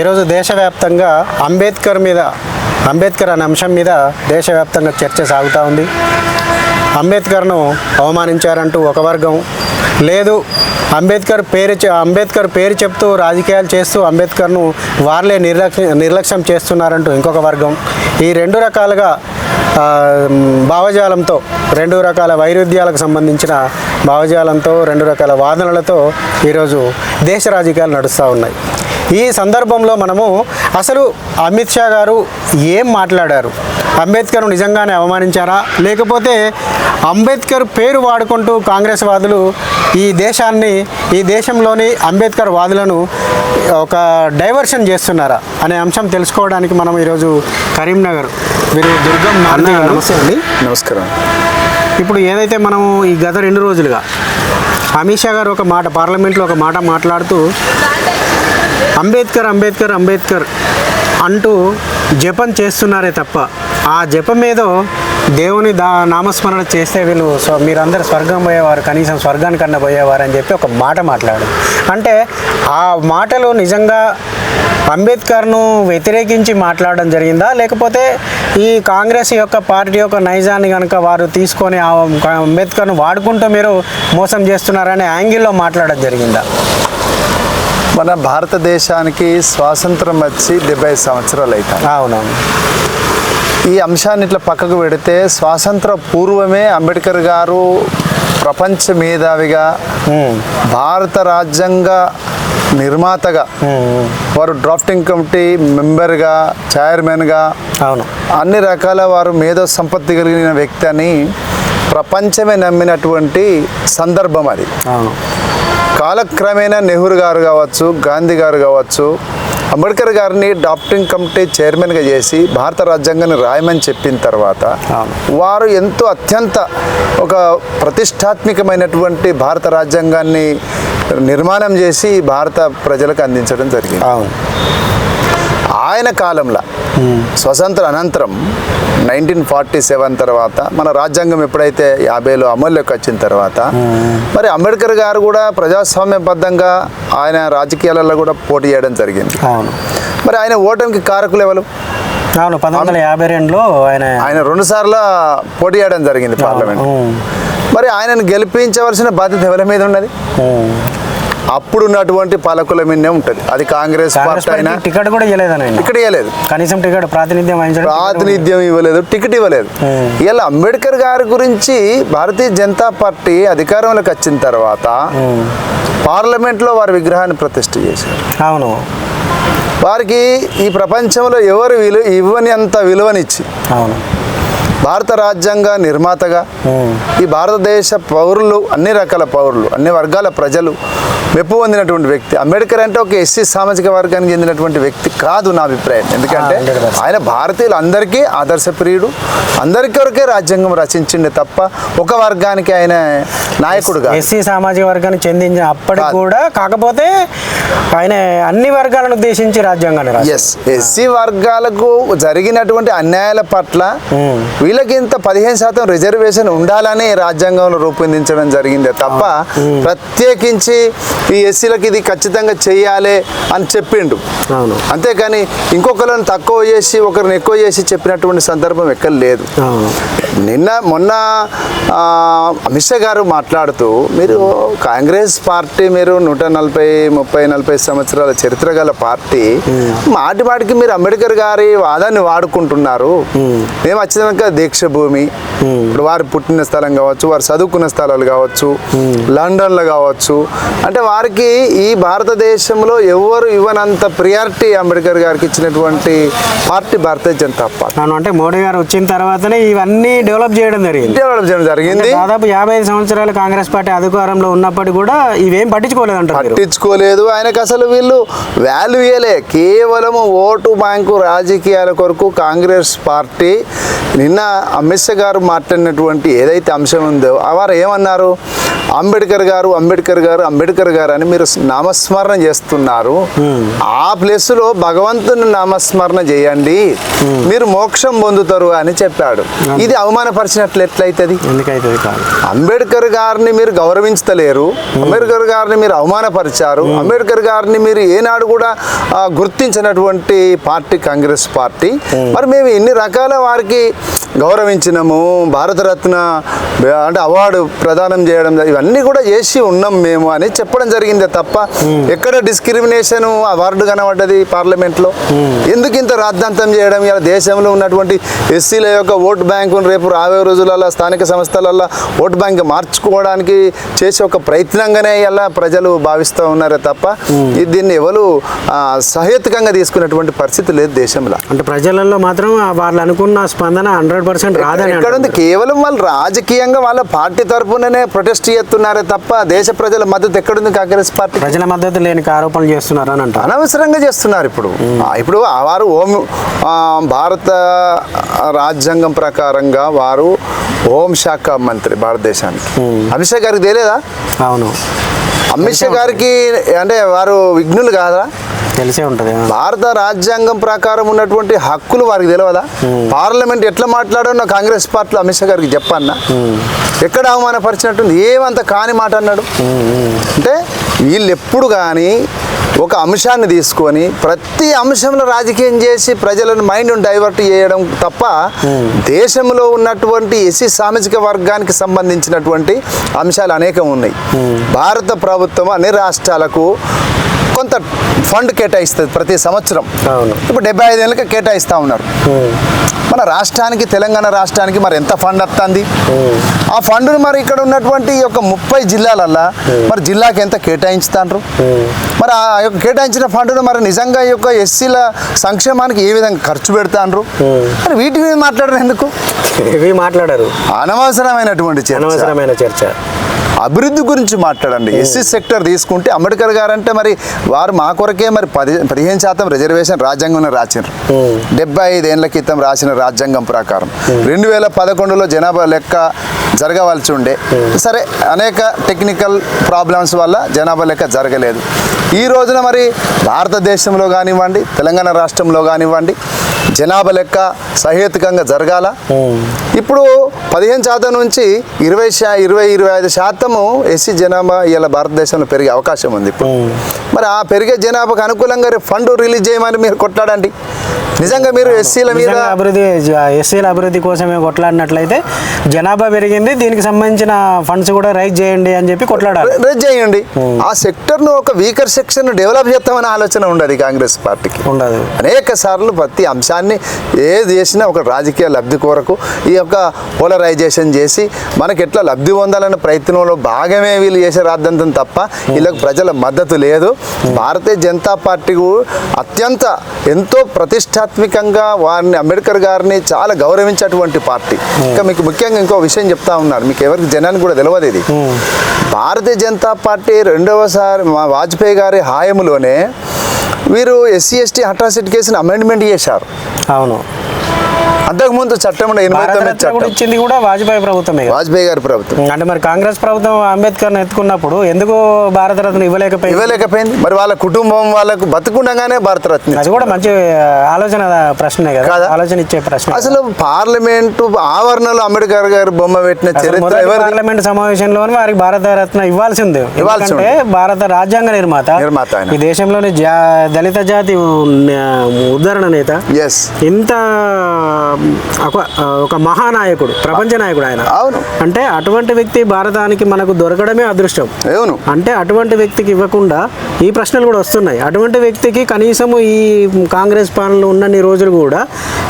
ఈరోజు దేశవ్యాప్తంగా అంబేద్కర్ మీద అంబేద్కర్ అనే అంశం మీద దేశవ్యాప్తంగా చర్చ సాగుతూ ఉంది. అంబేద్కర్ను అవమానించారంటూ ఒక వర్గం. లేదు అంబేద్కర్ పేరు అంబేద్కర్ పేరు చెప్తూ రాజకీయాలు చేస్తూ అంబేద్కర్ను వార్లే నిర్లక్ష్య నిర్లక్ష్యం చేస్తున్నారంటూ ఇంకొక వర్గం. ఈ రెండు రకాలుగా భావజాలంతో రెండు రకాల వైరుధ్యాలకు సంబంధించిన భావజాలంతో రెండు రకాల వాదనలతో ఈరోజు దేశ రాజకీయాలు నడుస్తూ ఉన్నాయి. ఈ సందర్భంలో మనము అసలు అమిత్ షా గారు ఏం మాట్లాడారు? అంబేద్కర్ నిజంగానే అవమానించారా? లేకపోతే అంబేద్కర్ పేరు వాడుకుంటూ కాంగ్రెస్ వాదులు ఈ దేశాన్ని ఈ దేశంలోని అంబేద్కర్ వాదులను ఒక డైవర్షన్ చేస్తున్నారా? అనే అంశం తెలుసుకోవడానికి మనం ఈరోజు కరీంనగర్ వీరు దుర్గం. నమస్తే అండి. నమస్కారం. ఇప్పుడు ఏదైతే మనం ఈ గత రెండు రోజులుగా అమిత్ షా గారు ఒక మాట పార్లమెంట్లో ఒక మాట మాట్లాడుతూ అంబేద్కర్ అంబేద్కర్ అంబేద్కర్ అంటూ జపం చేస్తున్నారే తప్ప ఆ జపం ఏదో దేవుని దా నామస్మరణ చేస్తే వీళ్ళు స్వ మీరందరూ స్వర్గం పోయేవారు కనీసం స్వర్గానికన్నా పోయేవారు అని చెప్పి ఒక మాట మాట్లాడు. అంటే ఆ మాటలు నిజంగా అంబేద్కర్ను వ్యతిరేకించి మాట్లాడడం జరిగిందా? లేకపోతే ఈ కాంగ్రెస్ యొక్క పార్టీ యొక్క నైజాన్ని కనుక వారు తీసుకొని ఆ అంబేద్కర్ను వాడుకుంటూ మీరు మోసం చేస్తున్నారనే యాంగిల్లో మాట్లాడడం జరిగిందా? మన భారతదేశానికి స్వాతంత్రం వచ్చి డెబ్బై సంవత్సరాలు అవుతాయి అవునవును. ఈ అంశాన్ని ఇట్లా పక్కకు పెడితే స్వాతంత్ర పూర్వమే అంబేద్కర్ గారు ప్రపంచ మేధావిగా భారత రాజ్యాంగ నిర్మాతగా వారు డ్రాఫ్టింగ్ కమిటీ మెంబర్గా చైర్మన్గా అవును. అన్ని రకాల వారు మేధో సంపత్తి కలిగిన వ్యక్తి అని ప్రపంచమే నమ్మినటువంటి సందర్భం అది. అవును. కాలక్రమేణా నెహ్రూ గారు కావచ్చు గాంధీ గారు కావచ్చు అంబేద్కర్ గారిని డాప్టింగ్ కమిటీ చైర్మన్గా చేసి భారత రాజ్యాంగాన్ని రాయమని చెప్పిన తర్వాత. వారు ఎంతో అత్యంత ఒక ప్రతిష్టాత్మకమైనటువంటి భారత రాజ్యాంగాన్ని నిర్మాణం చేసి భారత ప్రజలకు అందించడం జరిగింది అవును ఆయన కాలంలో స్వతంత్ర అనంతరం నైన్టీన్ ఫార్టీ సెవెన్ తర్వాత మన రాజ్యాంగం ఎప్పుడైతే యాభైలో అమల్లోకి వచ్చిన తర్వాత మరి అంబేద్కర్ గారు కూడా ప్రజాస్వామ్యబద్ధంగా ఆయన రాజకీయాలలో కూడా పోటీ చేయడం జరిగింది. అవును. మరి ఆయన ఓటమికి కారకులు ఎవరు? అవును పంతొమ్మిది వందల యాభై రెండులో ఆయన ఆయన రెండు సార్లు పోటీ చేయడం జరిగింది పార్లమెంట్ మరి ఆయనను గెలిపించవలసిన బాధ్యత ఎవరి మీద ఉన్నది. అప్పుడు ఉన్నటువంటి పాలకుల మీదనే ఉంటుంది. అది కాంగ్రెస్ పార్టీ అయినా టికెట్ కూడా ఇవ్వలేదని ఇవ్వలేదు. కనీసం టికెట్ ప్రాతినిధ్యం ప్రాతినిధ్యం ఇవ్వలేదు టికెట్ ఇవ్వలేదు. ఇలా అంబేద్కర్ గారి గురించి భారతీయ జనతా పార్టీ అధికారంలోకి వచ్చిన తర్వాత పార్లమెంట్లో వారి విగ్రహాన్ని ప్రతిష్ఠ చేశారు. అవును. వారికి ఈ ప్రపంచంలో ఎవరు విలువ ఇవ్వని అంత విలువనిచ్చి అవును. భారత రాజ్యాంగ నిర్మాతగా ఈ భారతదేశ పౌరులు అన్ని రకాల పౌరులు అన్ని వర్గాల ప్రజలు మెప్పు పొందినటువంటి వ్యక్తి అంబేద్కర్ అంటే ఒక ఎస్సీ సామాజిక వర్గానికి చెందినటువంటి వ్యక్తి కాదు నా అభిప్రాయం ఎందుకంటే ఆ, 100%. ఆయన భారతీయులు అందరికీ ఆదర్శప్రియుడు అందరి కొరకే రాజ్యాంగం రచించిండే తప్ప ఒక వర్గానికి ఆయన నాయకుడుగా ఎస్సీ సామాజిక వర్గానికి చెందించిన అప్పటికి కాదు. కూడా కాకపోతే ఆయన అన్ని వర్గాలను ఉద్దేశించి రాజ్యాంగాన్ని ఎస్ ఎస్సీ వర్గాలకు జరిగినటువంటి అన్యాయాల పట్ల ఉమ్. వీళ్ళకి ఇంత పదిహేను శాతం రిజర్వేషన్ ఉండాలని రాజ్యాంగంలో రూపొందించడం జరిగిందే తప్ప ప్రత్యేకించి ఈ ఎస్సీలకు ఇది ఖచ్చితంగా చెయ్యాలి అని చెప్పిండు. అవును. అంతేకాని ఇంకొకరిని తక్కువ చేసి ఒకరిని ఎక్కువ చేసి చెప్పినటువంటి సందర్భం ఎక్కడ లేదు. నిన్న మొన్న అమిత్ షా గారు మాట్లాడుతూ మీరు కాంగ్రెస్ పార్టీ మీరు నూట నలభై ముప్పై నలభై సంవత్సరాల చరిత్ర గల పార్టీ మాటి మాటికి మీరు అంబేద్కర్ గారి వాదాన్ని వాడుకుంటున్నారు. మేము. వచ్చినాక దీక్ష భూమి ఇప్పుడు వారు పుట్టిన స్థలం కావచ్చు వారు చదువుకున్న స్థలాలు కావచ్చు లండన్లో కావచ్చు అంటే వారికి ఈ భారతదేశంలో ఎవరు ఇవ్వనంత ప్రియారిటీ అంబేద్కర్ గారికి ఇచ్చినటువంటి పార్టీ భారతీయ జనతా పార్టీ. అంటే మోడీ గారు వచ్చిన తర్వాతనే ఇవన్నీ డెవలప్ చేయడం జరిగింది. డెవలప్ చేయడం జరిగింది. దాదాపు యాభై సంవత్సరాలు కాంగ్రెస్ పార్టీ అధికారంలో ఉన్నప్పటికీ కూడా ఇవేం పట్టించుకోలేదంటారు మీరు? పట్టించుకోలేదు. ఆయనకు అసలు వీళ్ళు వాల్యూ ఇయ్యలే. కేవలం ఓటు బ్యాంకు రాజకీయాల కొరకు కాంగ్రెస్ పార్టీ నిన్న అమిత్ షా గారు మాట్లాడినటువంటి ఏదైతే అంశం ఉందో వారు ఏమన్నారు? అంబేద్కర్ గారు అంబేద్కర్ గారు అంబేద్కర్ గారు అని మీరు నామస్మరణ చేస్తున్నారు. ఆ ప్లేస్లో భగవంతుని నామస్మరణ చేయండి. మీరు మోక్షం పొందుతారు అని చెప్పాడు. ఇది అవమానపరిచినట్లు ఎట్లయితుంది? అంబేద్కర్ గారిని మీరు గౌరవించలేరు. అంబేద్కర్ గారిని మీరు అవమానపరిచారు. అంబేద్కర్ గారిని మీరు ఏనాడు కూడా గుర్తించినటువంటి పార్టీ కాంగ్రెస్ పార్టీ. మరి మేము ఎన్ని రకాల వారికి గౌరవించినాము? భారతరత్న అంటే అవార్డు ప్రదానం చేయడం ఇవన్నీ కూడా చేసి ఉన్నాం మేము అని చెప్పడం జరిగిందే తప్ప ఎక్కడ డిస్క్రిమినేషన్ అవార్డు కనబడ్డది పార్లమెంట్లో? ఎందుకు ఇంత రాద్ధాంతం చేయడం? ఇలా దేశంలో ఉన్నటువంటి ఎస్సీల యొక్క ఓటు బ్యాంకును రేపు రాబోయే రోజులలో స్థానిక సంస్థలలో ఓటు బ్యాంక్ మార్చుకోవడానికి చేసే ఒక ప్రయత్నంగానే ఇలా ప్రజలు భావిస్తూ ఉన్నారే తప్ప దీన్ని ఎవరు ఆ, సహేతుకంగా తీసుకున్నటువంటి పరిస్థితి లేదు దేశంలో. అంటే ప్రజలలో మాత్రం ఆ వాళ్ళు అనుకున్న స్పందన హండ్రెడ్ పర్సెంట్ రాదని ఉంది. కేవలం వాళ్ళు రాజకీయంగా వాళ్ళ పార్టీ తరపుననే ప్రొటెస్ట్ చేస్తున్నారే తప్ప దేశ ప్రజల మద్దతు ఎక్కడుంది? కాంగ్రెస్ పార్టీ ప్రజల మద్దతు లేని ఆరోపణలు చేస్తున్నారు అని అంటారు. అనవసరంగా చేస్తున్నారు ఇప్పుడు. ఇప్పుడు వారు ఓం భారత రాజ్యాంగం ప్రకారంగా వారు హోం శాఖ మంత్రి భారతదేశానికి. అమిత్ షా గారికి తెలియదా? అవును. అమిత్ షా గారికి అంటే వారు విఘ్నులు కాదా? తెలిసే ఉంటుంది భారత రాజ్యాంగం ప్రకారం ఉన్నటువంటి హక్కులు వారికి తెలియదా పార్లమెంట్ ఎట్లా మాట్లాడో నా కాంగ్రెస్ పార్టీలో అమిత్ షా గారికి చెప్పన్నా. ఎక్కడ అవమానపరిచినట్టుంది? ఏమంత కాని మాట అన్నాడు? అంటే వీళ్ళు ఎప్పుడు కానీ ఒక అంశాన్ని తీసుకొని ప్రతి అంశంలో రాజకీయం చేసి ప్రజలను మైండ్ డైవర్ట్ చేయడం తప్ప దేశంలో ఉన్నటువంటి ఎస్సీ సామాజిక వర్గానికి సంబంధించినటువంటి అంశాలు అనేకం ఉన్నాయి. భారత ప్రభుత్వం అన్ని రాష్ట్రాలకు కొంత ఫండ్ కేటాయిస్తుంది ప్రతి సంవత్సరం. ఇప్పుడు డెబ్బై ఐదేళ్ళకి కేటాయిస్తూ ఉన్నారు. మన రాష్ట్రానికి తెలంగాణ రాష్ట్రానికి మరి ఎంత ఫండ్ వస్తుంది ఆ ఫండ్ను మరి ఇక్కడ ఉన్నటువంటి యొక్క ముప్పై జిల్లాలల్లా మరి జిల్లాకి ఎంత కేటాయించుతాండ్రు? మరి ఆ యొక్క కేటాయించిన ఫండ్ను మరి నిజంగా ఈ యొక్క ఎస్సీల సంక్షేమానికి ఏ విధంగా ఖర్చు పెడతాండ్రు? మరి వీటి మీద మాట్లాడరు ఎందుకు? ఇవి మాట్లాడారు. అనవసరమైనటువంటి చర్చ. అనవసరమైన చర్చ. అభివృద్ధి గురించి మాట్లాడండి. ఎస్సీ సెక్టర్ తీసుకుంటే అంబేద్కర్ గారు అంటే మరి వారు మా కొరకే మరి పది పదిహేను శాతం రిజర్వేషన్ రాజ్యాంగంలో రాసినారు డెబ్బై ఐదేళ్ళ క్రితం రాసిన రాజ్యాంగం ప్రకారం. రెండు వేల పదకొండులో జనాభా లెక్క జరగవలసి ఉండే. సరే అనేక టెక్నికల్ ప్రాబ్లమ్స్ వల్ల జనాభా లెక్క జరగలేదు. ఈ రోజున మరి భారతదేశంలో కానివ్వండి తెలంగాణ రాష్ట్రంలో కానివ్వండి జనాభా లెక్క సహేతుకంగా జరగాల. ఇప్పుడు పదిహేను శాతం నుంచి ఇరవై శా ఇరవై ఇరవై ఐదు శాతము ఎస్సీ జనాభా ఇలా భారతదేశంలో పెరిగే అవకాశం ఉంది ఇప్పుడు. మరి ఆ పెరిగే జనాభాకు అనుకూలంగా ఫండ్ రిలీజ్ చేయమని మీరు కొట్లాడండి. నిజంగా మీరు ఎస్సీల మీద అభివృద్ధి ఎస్సీల అభివృద్ధి కోసమే కొట్లాడినట్లయితే జనాభా పెరిగింది దీనికి సంబంధించిన ఫండ్స్ కూడా రైజ్ చేయండి అని చెప్పి కొట్లాడాలి. రేజ్ చేయండి. ఆ సెక్టర్ను ఒక వీకర్ సెక్షన్ డెవలప్ చేస్తామనే ఆలోచన ఉండదు కాంగ్రెస్ పార్టీకి. ఉండదు. అనేక సార్లు ప్రతి అంశాన్ని ఏది చేసినా ఒక రాజకీయ లబ్ధి కొరకు ఈ యొక్క పోలరైజేషన్ చేసి మనకి ఎట్లా లబ్ధి పొందాలనే ప్రయత్నంలో భాగమే వీళ్ళు చేసే రాద్దంతం తప్ప వీళ్ళకి ప్రజల మద్దతు లేదు. భారతీయ జనతా పార్టీ అత్యంత ఎంతో ప్రతిష్టాత్మకంగా వారిని అంబేద్కర్ గారిని చాలా గౌరవించేటువంటి పార్టీ. ఇంకా మీకు ముఖ్యంగా ఇంకో విషయం చెప్తా ఉన్నారు మీకు ఎవరికి జనానికి కూడా తెలియదు ఇది. భారతీయ జనతా పార్టీ రెండవసారి మా వాజ్పేయి గారి హాయములోనే వీరు ఎస్సీ ఎస్టీ అట్రాసిటీ కేసుని అమెండ్మెంట్ చేశారు. అవును. అంతకుముందు చట్టం భారతరత్న ఇచ్చింది కూడా వాజ్పేయి ప్రభుత్వమే. వాజ్పేయి గారి ప్రభుత్వం. అంటే మరి కాంగ్రెస్ ప్రభుత్వం అంబేద్కర్ ఎత్తుకున్నప్పుడు ఎందుకు భారతరత్న ఇవ్వలేకపోయింది? ఇవ్వలేకపోయింది. మరి వాళ్ళ కుటుంబం వాళ్ళకు బతుకుండగానే భారతరత్న అది కూడా మంచి ఆలోచన ప్రశ్నే కదా? ఆలోచన ఇచ్చే ప్రశ్న. అసలు పార్లమెంటు ఆవరణలో అంబేద్కర్ గారు బొమ్మ పెట్టిన చరిత్ర పార్లమెంట్ సమావేశంలోనే వారికి భారత రత్న ఇవ్వాల్సిందే. ఇవ్వాల్సి ఎందుకంటే భారత రాజ్యాంగ నిర్మాత నిర్మాత. ఈ దేశంలోని దళిత జాతి ఉ- ఉద్ధరణ నేత. ఎస్ ఇంత ఒక ఒక మహానాయకుడు ప్రపంచ నాయకుడు ఆయన. అవును. అంటే అటువంటి వ్యక్తి భారతానికి మనకు దొరకడమే అదృష్టం. అవును. అంటే అటువంటి వ్యక్తికి ఇవ్వకుండా ఈ ప్రశ్నలు కూడా వస్తున్నాయి. అటువంటి వ్యక్తికి కనీసము ఈ కాంగ్రెస్ పాలనలో ఉన్నన్ని రోజులు కూడా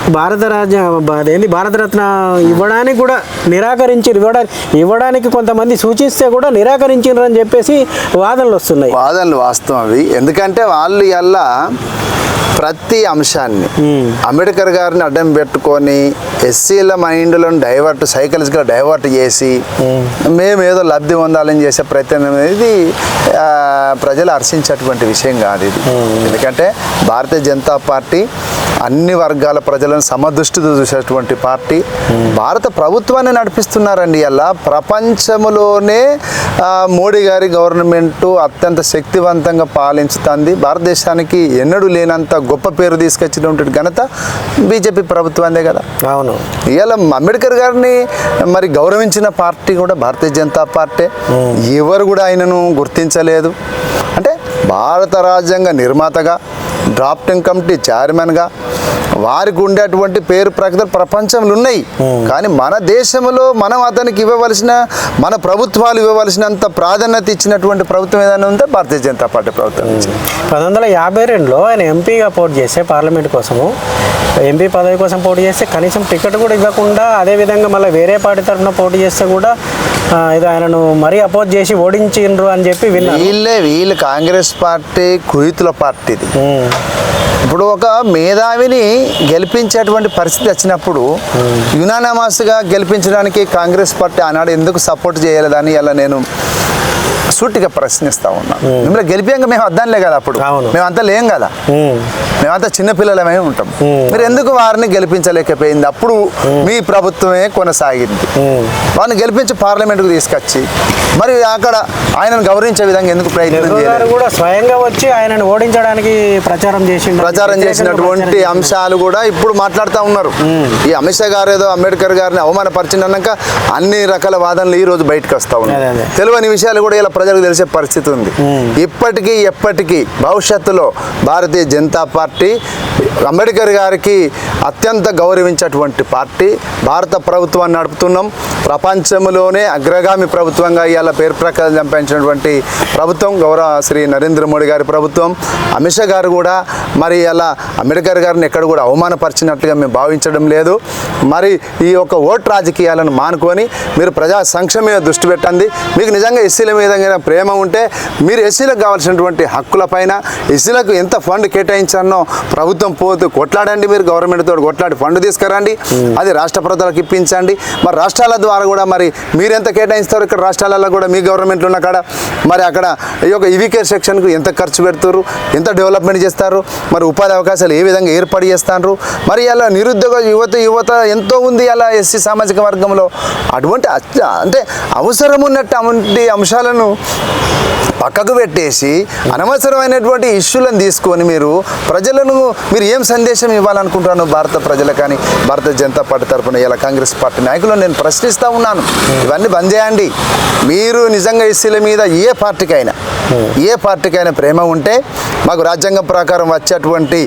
భారత రాజ్య ఏంది భారతరత్న ఇవ్వడానికి కూడా నిరాకరించి ఇవ్వడానికి ఇవ్వడానికి కొంతమంది సూచిస్తే కూడా నిరాకరించారు అని చెప్పేసి వాదనలు వస్తున్నాయి. వాదనలు వాస్తవం అవి. ఎందుకంటే వాళ్ళు ఎలా ప్రతి అంశాన్ని అంబేద్కర్ గారిని అడ్డం పెట్టుకొని ఎస్సీల మైండ్లను డైవర్ట్ సైకల్స్గా డైవర్ట్ చేసి మేము ఏదో లబ్ధి పొందాలని చేసే ప్రయత్నం అనేది ప్రజలు హర్షించేటువంటి విషయం కాదు ఇది. ఎందుకంటే భారతీయ జనతా పార్టీ అన్ని వర్గాల ప్రజలను సమదృష్టితో చూసేటువంటి పార్టీ. భారత ప్రభుత్వాన్ని నడిపిస్తున్నారండి అలా ప్రపంచంలోనే మోడీ గారి గవర్నమెంట్ అత్యంత శక్తివంతంగా పాలించుతుంది. భారతదేశానికి ఎన్నడూ లేనంత గొప్ప పేరు తీసుకొచ్చినటువంటి ఘనత బీజేపీ ప్రభుత్వాన్ని కదా. అవును. ఇవాళ అంబేద్కర్ గారిని మరి గౌరవించిన పార్టీ కూడా భారతీయ జనతా పార్టీ. ఎవరు కూడా ఆయనను గుర్తించలేదు. అంటే భారత రాజ్యాంగ నిర్మాతగా డ్రాఫ్టింగ్ కమిటీ చైర్మన్గా వారికి ఉండేటువంటి పేరు ప్రఖ్యాతలు ప్రపంచంలో ఉన్నాయి. కానీ మన దేశంలో మనం అతనికి ఇవ్వవలసిన మన ప్రభుత్వాలు ఇవ్వవలసినంత ప్రాధాన్యత ఇచ్చినటువంటి ప్రభుత్వం ఏదైనా ఉంటే భారతీయ జనతా పార్టీ ప్రభుత్వం. పంతొమ్మిది వందల యాభై రెండులో ఆయన ఎంపీగా పోటీ చేస్తే పార్లమెంట్ కోసము ఎంపీ పదవి కోసం పోటీ చేస్తే కనీసం టికెట్ కూడా ఇవ్వకుండా అదే విధంగా మళ్ళీ వేరే పార్టీ తరఫున పోటీ చేస్తే కూడా ఇది ఆయనను మరీ అపోజ్ చేసి ఓడించిండ్రు అని చెప్పి విన్నాను వీళ్ళే వీళ్ళు కాంగ్రెస్ పార్టీ కుయుతుల పార్టీది ఇప్పుడు ఒక మేధావిని గెలిపించేటువంటి పరిస్థితి వచ్చినప్పుడు యునానమస్గా గెలిపించడానికి కాంగ్రెస్ పార్టీ ఆనాడు ఎందుకు సపోర్ట్ చేయలేదని ఇలా నేను సూటిగా ప్రశ్నిస్తా ఉన్నాను మిమ్మల్ని గెలిపాక మేము వద్దాంలే కదా అప్పుడు. మేమంతా లేం కదా. మేమంతా చిన్నపిల్లలమే ఉంటాం. మీరు ఎందుకు వారిని గెలిపించలేకపోయింది? అప్పుడు మీ ప్రభుత్వమే కొనసాగింది. వారిని గెలిపించి పార్లమెంట్కు తీసుకొచ్చి మరి అక్కడ ఆయనను గౌరవించే విధంగా ఎందుకు ప్రయత్నం కూడా స్వయంగా వచ్చి ఆయనను ఓడించడానికి ప్రచారం చేసిండు. ప్రచారం చేసినటువంటి. అంశాలు కూడా ఇప్పుడు మాట్లాడుతూ ఉన్నారు. ఈ అమిత్ షా గారు ఏదో అంబేద్కర్ గారిని అవమానపరిచినాక అన్ని రకాల వాదనలు ఈ రోజు బయటకు వస్తా ఉన్నాయి. అదే. తెలియని విషయాలు కూడా ఇలా ప్రజలకు తెలిసే పరిస్థితి ఉంది. ఇప్పటికీ ఎప్పటికీ భవిష్యత్తులో భారతీయ జనతా పార్టీ అంబేద్కర్ గారికి అత్యంత గౌరవించేటువంటి పార్టీ. భారత ప్రభుత్వాన్ని నడుపుతున్నాం. ప్రపంచంలోనే అగ్రగామి ప్రభుత్వంగా ఇవాళ పేరు ప్రకారం సంపాదించినటువంటి ప్రభుత్వం గౌరవ శ్రీ నరేంద్ర మోడీ గారి ప్రభుత్వం. అమిత్ షా గారు కూడా మరి అలా అంబేద్కర్ గారిని ఎక్కడ కూడా అవమానపరిచినట్లుగా మేము భావించడం లేదు. మరి ఈ యొక్క ఓట్ రాజకీయాలను మానుకొని మీరు ప్రజా సంక్షేమ దృష్టి పెట్టండి. మీకు నిజంగా ఎస్సీల మీద గనుక ప్రేమ ఉంటే మీరు ఎస్సీలకు కావాల్సినటువంటి హక్కుల పైన ఎస్సీలకు ఎంత ఫండ్ కేటాయించానో ప్రభుత్వం పోతూ కొట్లాడండి మీరు గవర్నమెంట్ తోడు. కొట్లాడి ఫండ్ తీసుకురండి. అది రాష్ట్ర ప్రభుత్వాలకు ఇప్పించండి. మరి రాష్ట్రాల ద్వారా కూడా మరి మీరు ఎంత కేటాయిస్తారు ఇక్కడ రాష్ట్రాలలో కూడా మీ గవర్నమెంట్ ఉన్న కాడ మరి అక్కడ ఈ యొక్క ఇవికేర్ సెక్షన్కు ఎంత ఖర్చు పెడతారు ఎంత డెవలప్మెంట్ చేస్తారు? మరి ఉపాధి అవకాశాలు ఏ విధంగా ఏర్పాటు చేస్తారు మరి అలా నిరుద్యోగ యువత యువత ఎంతో ఉంది అలా ఎస్సీ సామాజిక వర్గంలో. అటువంటి అంటే అవసరం ఉన్నటువంటి అంశాలను పక్కకు పెట్టేసి అనవసరమైనటువంటి ఇష్యూలను తీసుకొని మీరు ప్రజలను మీరు ఏం సందేశం ఇవ్వాలనుకుంటున్నాను భారత ప్రజలు కానీ భారత జనతా పార్టీ తరఫున ఇలా కాంగ్రెస్ పార్టీ నాయకులను నేను ప్రశ్నిస్తూ ఉన్నాను. ఇవన్నీ బంద్ చేయండి. మీరు నిజంగా ఎస్సీల మీద ఏ పార్టీకైనా ఏ పార్టీకైనా ప్రేమ ఉంటే మాకు రాజ్యాంగం ప్రకారం వచ్చేటువంటి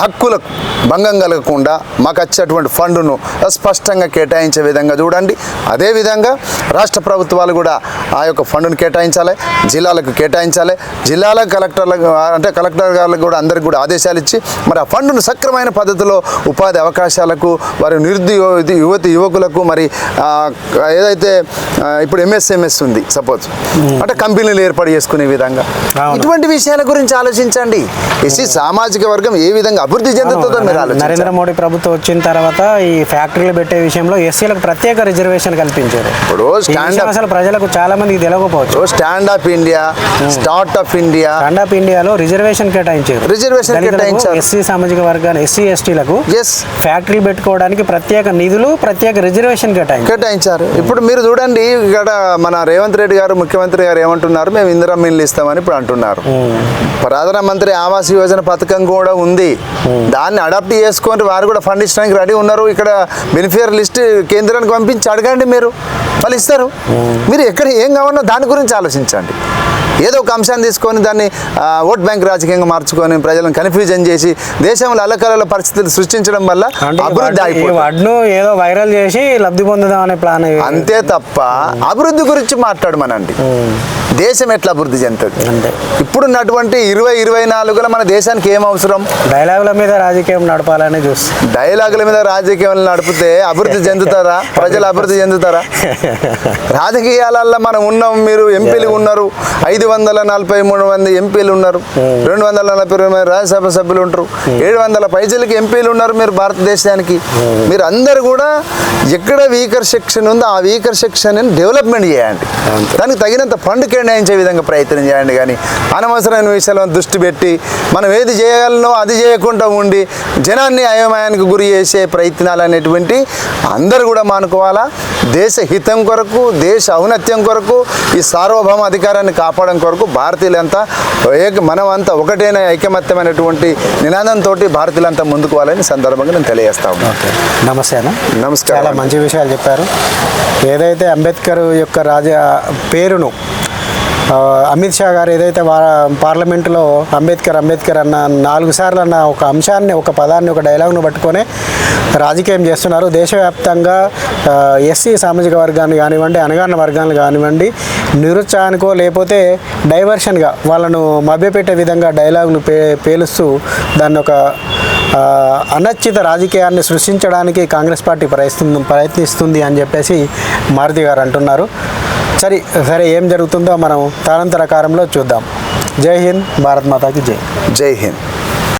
హక్కులకు భంగం కలగకుండా మాకు వచ్చేటువంటి ఫండును స్పష్టంగా కేటాయించే విధంగా చూడండి. అదేవిధంగా రాష్ట్ర ప్రభుత్వాలు కూడా ఆ యొక్క ఫండును కేటాయించాలి జిల్లాలకు కేటాయించాలి. జిల్లాల కలెక్టర్లకు అంటే కలెక్టర్ గారికి కూడా అందరికి కూడా ఆదేశాలు ఇచ్చి మరి ఆ ఫండును సక్రమైన పద్ధతిలో ఉపాధి అవకాశాలకు వారి నిరుద్యోగ యువతి యువకులకు మరి ఏదైతే ఇప్పుడు ఎంఎస్ఎంఎస్ ఉంది సపోజ్ అంటే కంపెనీలు ఏర్పాటు చేసుకునే విధంగా. ఇటువంటి విషయాల గురించి ఆలోచించండి. ఎస్సీ సామాజిక వర్గం ఏ విధంగా అభివృద్ధి చెందుతుందో మీరు నరేంద్ర మోడీ ప్రభుత్వం వచ్చిన తర్వాత ఈ ఫ్యాక్టరీలు పెట్టే విషయంలో ఎస్సీలకు ప్రత్యేక రిజర్వేషన్ కల్పించారు. ఇప్పుడు ప్రజలకు చాలా మందికి తెలియకపోవచ్చు stand up India startup India stand up ఇండియాలో రిజర్వేషన్ కేటాయించారు రిజర్వేషన్ కేటాయించారు. ఎస్సీ సామాజిక వర్గాన్ని ఎస్సీ ఎస్టీలకు ఎస్ ఫ్యాక్టరీలు పెట్టుకోవడానికి ప్రత్యేక నిధులు ప్రత్యేక రిజర్వేషన్ కేటాయించారు. కేటాయించారు. ఇప్పుడు మీరు చూడండి ఇక్కడ మన రేవంత్ రెడ్డి గారు ముఖ్యమంత్రి గారు ఏమంటున్నారు? మేము ఇందిరా మిల్లు ఇస్తామని ఇప్పుడు అంటున్నారు. ప్రధానమంత్రి ఆవాస్ యోజన పథకం కూడా ఉంది. దాన్ని అడాప్ట్ చేసుకొని వారు కూడా ఫండ్ ఇచ్చడానికి రెడీ ఉన్నారు. ఇక్కడ బెనిఫియర్ లిస్ట్ కేంద్రానికి పంపించి అడగండి మీరు. వాళ్ళు ఇస్తారు మీరు ఎక్కడ ఏం కావాలో దాని గురించి ఆలోచించండి. ఏదో ఒక అంశాన్ని తీసుకొని దాన్ని ఓట్ బ్యాంక్ రాజకీయంగా మార్చుకొని ప్రజలను కన్ఫ్యూజన్ చేసి దేశంలో అల్లకల్ల పరిస్థితులు సృష్టించడం వల్ల అభివృద్ధి ఏదో వైరల్ చేసి లబ్ధి పొందుదాం అనే ప్లాన్ అంతే తప్ప అభివృద్ధి గురించి మాట్లాడమనండి. దేశం ఎట్లా అభివృద్ధి చెందుతుంది? ఇప్పుడున్నటువంటి ఇరవై ఇరవై నాలుగులో మన దేశానికి ఏం అవసరం? డైలాగుల మీద రాజకీయం నడపాలని చూస్తే. డైలాగుల మీద రాజకీయం నడిపితే అభివృద్ధి చెందుతారా? ప్రజలు అభివృద్ధి చెందుతారా? రాజకీయాలల్లో మనం ఉన్నాం మీరు ఎంపీలు ఉన్నారు. ఐదు వందల నలభై మూడు మంది ఎంపీలు ఉన్నారు. రెండు వందల నలభై రెండు మంది రాజ్యసభ సభ్యులు ఉంటారు. ఏడు వందల పైసలకి ఎంపీలు ఉన్నారు మీరు భారతదేశానికి. మీరు అందరు కూడా ఎక్కడ వీకర్ సెక్షన్ ఉందో ఆ వీకర్ సెక్షన్ డెవలప్మెంట్ చేయండి. దానికి తగినంత ఫండ్ నిర్ణయించే విధంగా ప్రయత్నం చేయండి కానీ అనవసరమైన విషయాలను దృష్టి పెట్టి మనం ఏది చేయగలనో అది చేయకుండా ఉండి జనాన్ని అయోమయానికి గురి చేసే ప్రయత్నాలు అనేటువంటి అందరూ కూడా మానుకోవాలా? దేశ హితం కొరకు దేశ ఔన్నత్యం కొరకు ఈ సార్వభౌమ అధికారాన్ని కాపాడడం కొరకు భారతీయులంతా ఏక మనమంతా ఒకటైన ఐకమత్యమైనటువంటి నినాదంతో భారతీయులంతా ముందుకు వాళ్ళని సందర్భంగా నేను తెలియజేస్తా ఉన్నాను ఓకే. నమస్తే అన్న. నమస్కారం. చాలా మంచి విషయాలు చెప్పారు. ఏదైతే అంబేద్కర్ యొక్క రాజ పేరును అమిత్ షా గారు ఏదైతే వా పార్లమెంటులో అంబేద్కర్ అంబేద్కర్ అన్న నాలుగు సార్లు అన్న ఒక అంశాన్ని ఒక పదాన్ని ఒక డైలాగ్ను పట్టుకొని రాజకీయం చేస్తున్నారు. దేశవ్యాప్తంగా ఎస్సీ సామాజిక వర్గాన్ని కానివ్వండి అనగాన వర్గాన్ని కానివ్వండి నిరుత్సాహానికో లేకపోతే డైవర్షన్గా వాళ్ళను మభ్యపెట్టే విధంగా డైలాగ్ను పే పేలుస్తూ దాన్ని ఒక అనచ్చిత రాజకీయాన్ని సృష్టించడానికి కాంగ్రెస్ పార్టీ ప్రయత్నిస్తుంది ప్రయత్నిస్తుంది అని చెప్పేసి మారుతి గారు అంటున్నారు. సరే సరే ఏం జరుగుతుందో మనం తానంతర కాలంలో చూద్దాం. జై హింద్ భారత్ మాతాకి జై. జై హింద్.